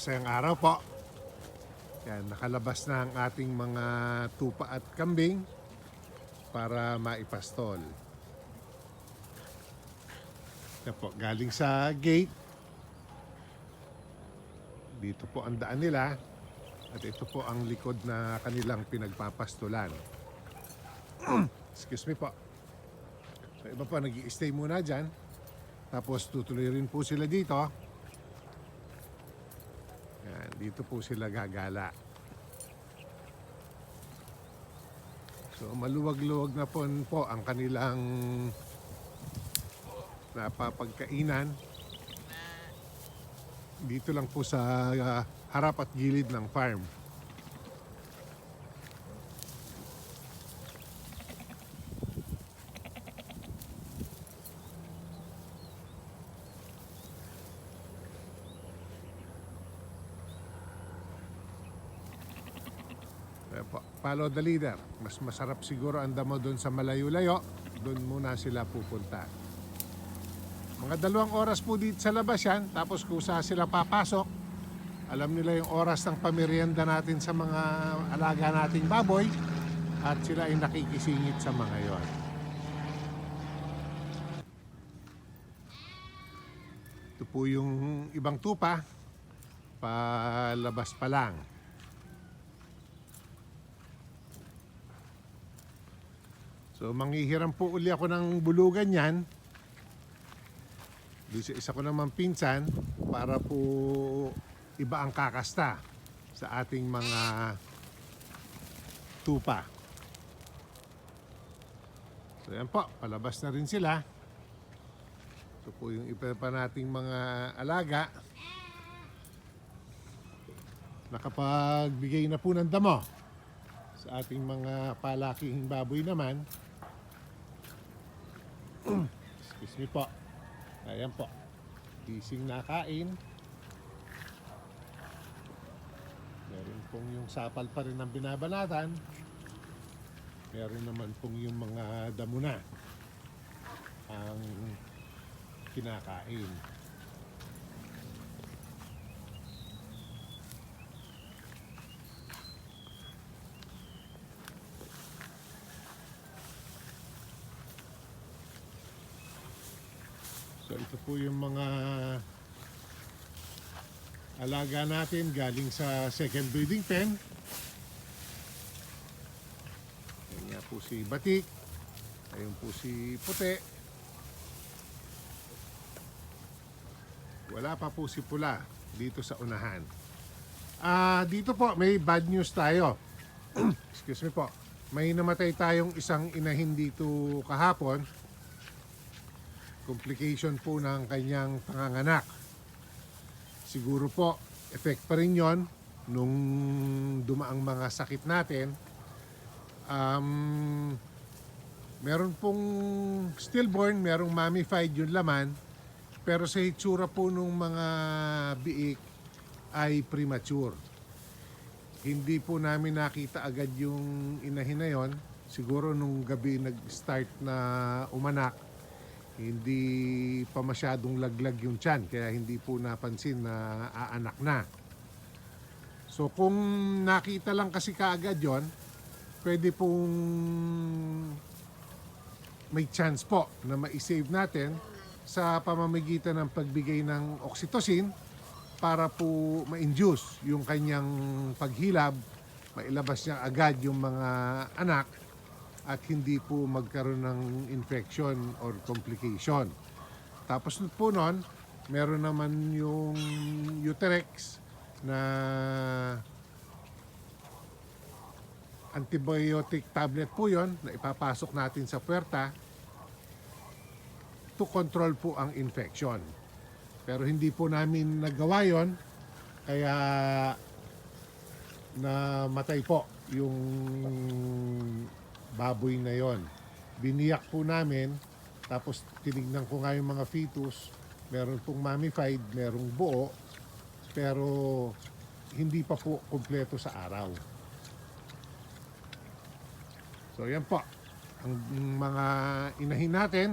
Masayang araw po. Yan, nakalabas na ang ating mga tupa at kambing para maipastol. Yan po, galing sa gate. Dito po ang daan nila. At ito po ang likod na kanilang pinagpapastulan. Excuse me po. So, iba po, nag stay muna dyan. Tapos tutuloy rin po sila dito. Dito po sila gagala. So maluwag-luwag na po, po ang kanilang napapagkainan. Dito lang po sa ah, harap at gilid ng farm. Eh, po, Follow the leader. Mas masarap siguro ang damo doon sa malayo-layo. Doon muna sila pupunta. Mga dalawang oras po dito sa labas yan. Tapos kung saan sila papasok, alam nila yung oras ng pamerienda natin sa mga alaga nating baboy. At sila ay nakikisingit sa mga yon. Ito po yung ibang tupa. Palabas pa lang. So manghihiram po uli ako ng bulugan yan. Doon sa isa ko naman pinsan para po iba ang kakasta sa ating mga tupa. So yan po, palabas na rin sila. Ito po yung iba pa nating mga alaga. Nakapagbigay na po ng damo sa ating mga palakihing baboy naman. Excuse me po. Ayan po. Gising na kain. Meron pong yung sapal pa rin ang binabanatan. Meron naman pong yung mga damo na ang kinakain. Ito po yung mga alaga natin galing sa second breeding pen. Ayan nga po si Batik. Ayun po si Puti. Wala pa po si Pula dito sa unahan. Ah, dito po may bad news tayo. Excuse me po. May namatay tayong isang inahin dito kahapon complication po ng kanyang panganganak. Siguro po, effect pa rin yon nung dumaang mga sakit natin. Um, meron pong stillborn, merong mummified yung laman, pero sa hitsura po nung mga biik ay premature. Hindi po namin nakita agad yung inahin na yon. Siguro nung gabi nag-start na umanak, hindi pa masyadong laglag yung tiyan kaya hindi po napansin na aanak na. So kung nakita lang kasi kaagad yon, pwede pong may chance po na ma-save natin sa pamamagitan ng pagbigay ng oxytocin para po ma-induce yung kanyang paghilab, mailabas niya agad yung mga anak at hindi po magkaroon ng infection or complication. Tapos po nun, meron naman yung Uterex na antibiotic tablet po yon na ipapasok natin sa puwerta to control po ang infection. Pero hindi po namin nagawa yon kaya namatay po yung baboy na yon. Biniyak po namin, tapos tinignan ko nga yung mga fetus, meron pong mummified, merong buo, pero hindi pa po kumpleto sa araw. So yan po, ang mga inahin natin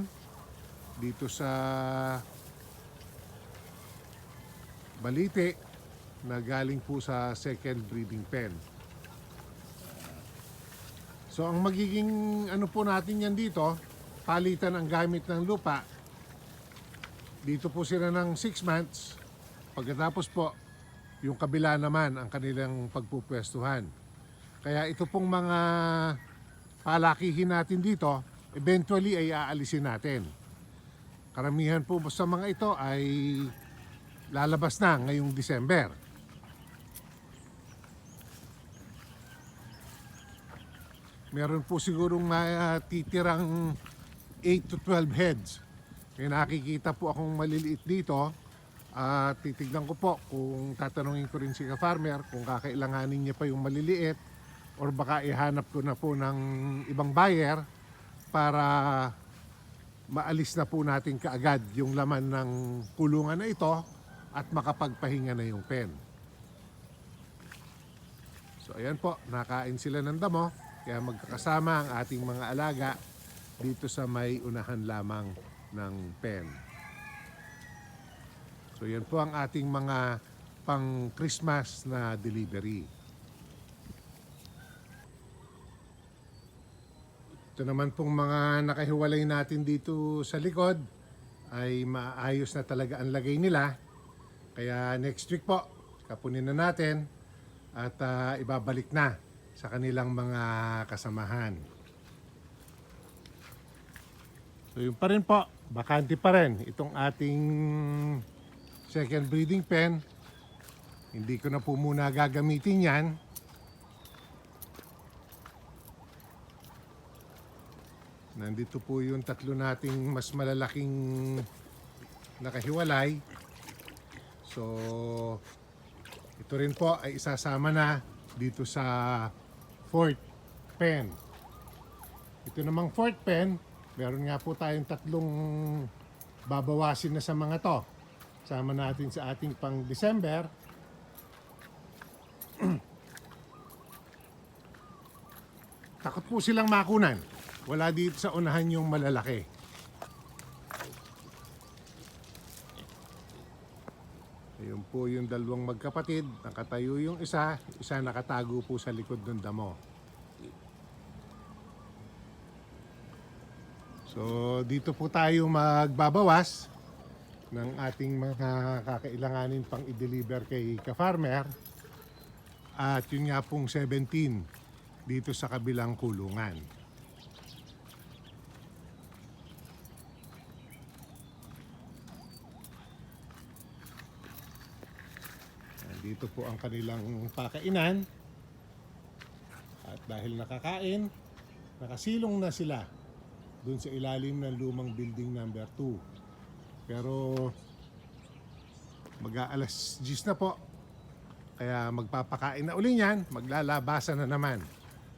dito sa Balite, na galing po sa second breeding pen. So ang magiging ano po natin yan dito, palitan ang gamit ng lupa. Dito po sila ng 6 months. Pagkatapos po, yung kabila naman ang kanilang pagpupwestuhan. Kaya ito pong mga palakihin natin dito, eventually ay aalisin natin. Karamihan po sa mga ito ay lalabas na ngayong December. Meron po sigurong titirang 8 to 12 heads. May nakikita po akong maliliit dito. At titignan ko po kung tatanungin ko rin si ka-farmer kung kakailanganin niya pa yung maliliit or baka ihanap ko na po ng ibang buyer para maalis na po natin kaagad yung laman ng kulungan na ito at makapagpahinga na yung pen. So ayan po, nakain sila ng damo kaya magkakasama ang ating mga alaga dito sa may unahan lamang ng pen. So yan po ang ating mga pang Christmas na delivery. Ito naman pong mga nakahiwalay natin dito sa likod ay maayos na talaga ang lagay nila. Kaya next week po, kapunin na natin at ah, ibabalik na sa kanilang mga kasamahan. So yun pa rin po, bakante pa rin itong ating second breeding pen. Hindi ko na po muna gagamitin yan. Nandito po yung tatlo nating mas malalaking nakahiwalay. So, ito rin po ay isasama na dito sa fourth pen. Ito namang fourth pen, meron nga po tayong tatlong babawasin na sa mga to. Sama natin sa ating pang December. Takot po silang makunan. Wala dito sa unahan yung malalaki. Ayun po yung dalawang magkapatid. Nakatayo yung isa, isa nakatago po sa likod ng damo. So dito po tayo magbabawas ng ating mga kakailanganin pang i-deliver kay ka-farmer. At yun nga pong 17 dito sa kabilang kulungan. Dito po ang kanilang pakainan. At dahil nakakain, nakasilong na sila dun sa ilalim ng lumang building number 2. Pero mag-aalas 10 na po. Kaya magpapakain na uli niyan, maglalabasan na naman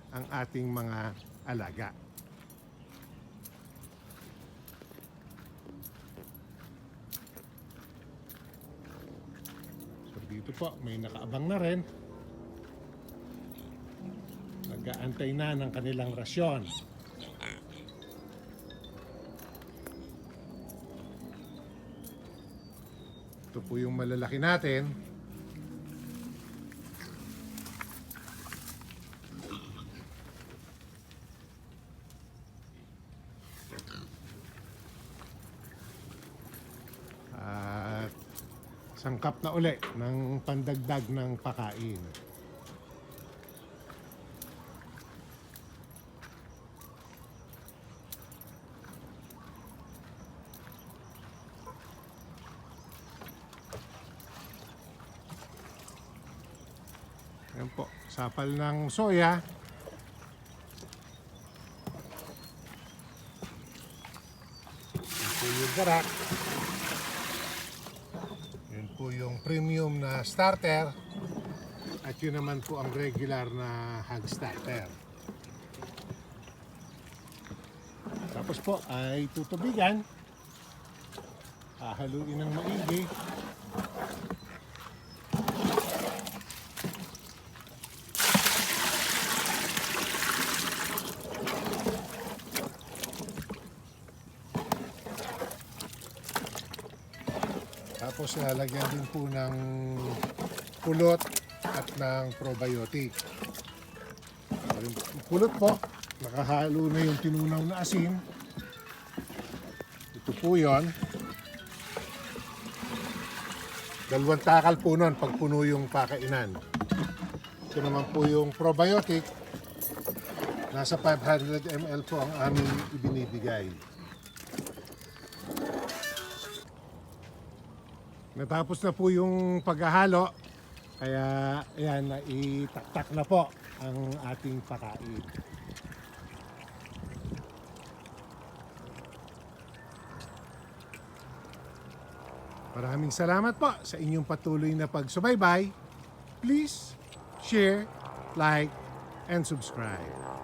ang ating mga alaga. So dito po, may nakaabang na rin. Nag-aantay na ng kanilang rasyon. Ito po yung malalaki natin. Sangkap na uli ng pandagdag ng pakain. Ayan po, sapal ng soya. Po yung garak. Po yung premium na starter. At yun naman po ang regular na hog starter. Tapos po ay tutubigan. Hahaluin ng maigi. Tapos lalagyan din po ng pulot at ng probiotic. Pulot po, nakahalo na yung tinunaw na asin. Ito po yon. Dalawang takal po nun pag puno yung pakainan. Ito naman po yung probiotic. Nasa 500 ml po ang aming ibinibigay. Natapos na po yung paghahalo. Kaya ayan, itaktak na po ang ating pakain. Maraming salamat po sa inyong patuloy na pagsubaybay. Please share, like, and subscribe.